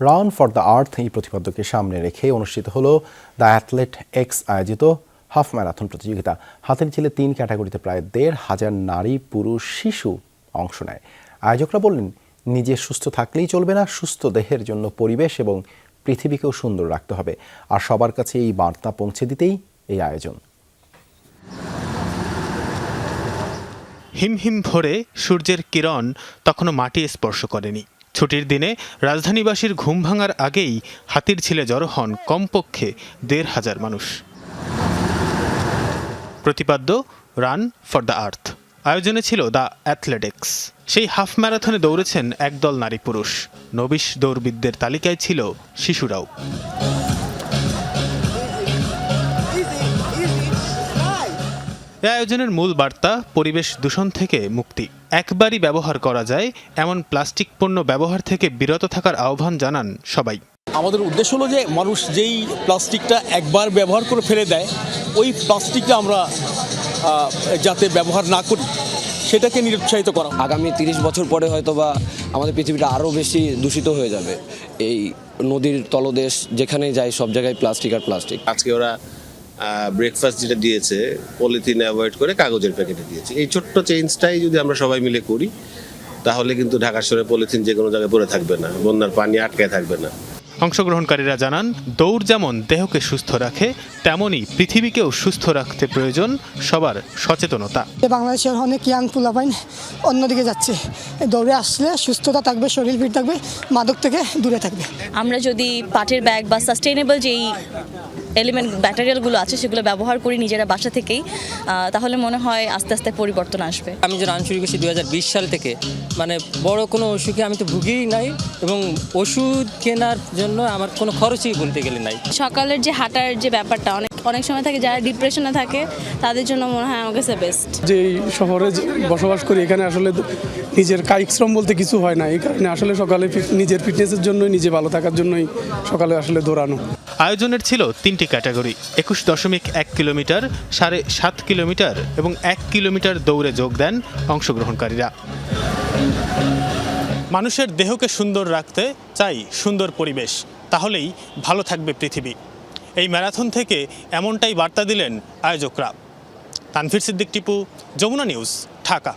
Run for the earth এই প্রতিপাদ্যকে সামনে রেখে অনুষ্ঠিত হলো দ্য অ্যাথলেট এক্স আয়োজিত হাফ ম্যারাথন প্রতিযোগিতা। হাতের ছেলে তিন ক্যাটাগরিতে প্রায় দেড় হাজার নারী, পুরুষ, শিশু অংশ নেয়। আয়োজকরা বললেন, নিজে সুস্থ থাকলেই চলবে না, সুস্থ দেহের জন্য পরিবেশ এবং পৃথিবীকেও সুন্দর রাখতে হবে। আর সবার কাছে এই বার্তা পৌঁছে দিতেই এই আয়োজন। হিমহিম ভরে সূর্যের কিরণ তখনও মাটি স্পর্শ করেনি। ছুটির দিনে রাজধানীবাসীর ঘুম ভাঙার আগেই হাতির ছিলে জড়ো হন কমপক্ষে দেড় হাজার মানুষ। প্রতিপাদ্য, রান ফর দ্য আর্থ। আয়োজনে ছিল দ্য অ্যাথলেটিক্স। সেই হাফ ম্যারাথনে দৌড়েছেন একদল নারী পুরুষ। নবিশ দৌড়বিদদের তালিকায় ছিল শিশুরাও। এ আয়োজনের মূল বার্তা পরিবেশ দূষণ থেকে মুক্তি। একবারই ব্যবহার করা যায় এমন প্লাস্টিক পণ্য ব্যবহার থেকে বিরত থাকার আহ্বান জানান সবাই। আমাদের উদ্দেশ্য হলো যে মানুষ যেই প্লাস্টিকটা একবার ব্যবহার করে ফেলে দেয় ওই প্লাস্টিকটা আমরা যাতে ব্যবহার না করি সেটাকে নিরুৎসাহিত করা। আগামী তিরিশ বছর পরে হয়তো বা আমাদের পৃথিবীটা আরও বেশি দূষিত হয়ে যাবে। এই নদীর তলদেশ যেখানেই যায় সব জায়গায় প্লাস্টিক আর প্লাস্টিক। আজকে ওরা ব্রেকফাস্ট যেটা দিয়েছে পলিথিন অ্যাভয়েড করে কাগজের প্যাকেটে দিয়েছে। এই ছোট্ট চেঞ্জটাই যদি আমরা সবাই মিলে করি তাহলে কিন্তু ঢাকা শহরে পলিথিন যে কোনো জায়গায় পড়ে থাকবে না বন্যার পানি আটকে থাকবে না। অংশগ্রহণকারীরা জানান দৌড় যেমন দেহকে সুস্থ রাখে তেমনই পৃথিবীকেও সুস্থ রাখতে প্রয়োজন সবার সচেতনতা। বাংলাদেশের অনেক ইয়াং পোলাপাইন অন্যদিকে যাচ্ছে। দৌড়ে আসলে সুস্থতা থাকবে শরীর ফিট থাকবে মাদক থেকে দূরে থাকবে। আমরা যদি পাটের ব্যাগ বা সাস্টেইনেবল যেই এলিমেন্ট ব্যাটারিয়ালগুলো আছে সেগুলো ব্যবহার করি নিজেরা বাসা থেকেই তাহলে মনে হয় আস্তে আস্তে পরিবর্তন আসবে। আমি যে রান শুরু হাজার দু সাল থেকে মানে বড় কোনো অসুখে আমি তো ভুগিই নাই এবং ওষুধ কেনার জন্য আমার কোনো খরচই বলতে গেলে নাই। সকালের যে হাঁটার যে ব্যাপারটা অনেক অনেক সময় থাকে যারা ডিপ্রেশনে থাকে তাদের জন্য মনে হয় আমার কাছে বেস্ট যে শহরে যে বসবাস করি এখানে আসলে নিজের কায়িক শ্রম বলতে কিছু হয় না। এই কারণে আসলে সকালে নিজের ফিটনেসের জন্যই নিজে ভালো থাকার জন্যই সকালে আসলে দৌড়ানো। আয়োজনের ছিল তিনটি ক্যাটাগরি একুশ দশমিক এক কিলোমিটার সাড়ে সাত কিলোমিটার এবং এক কিলোমিটার দৌড়ে যোগ দেন অংশগ্রহণকারীরা। মানুষের দেহকে সুন্দর রাখতে চাই সুন্দর পরিবেশ তাহলেই ভালো থাকবে পৃথিবী। এই ম্যারাথন থেকে এমনটাই বার্তা দিলেন আয়োজকরা। তানফির সিদ্দিক টিপু যমুনা নিউজ ঢাকা।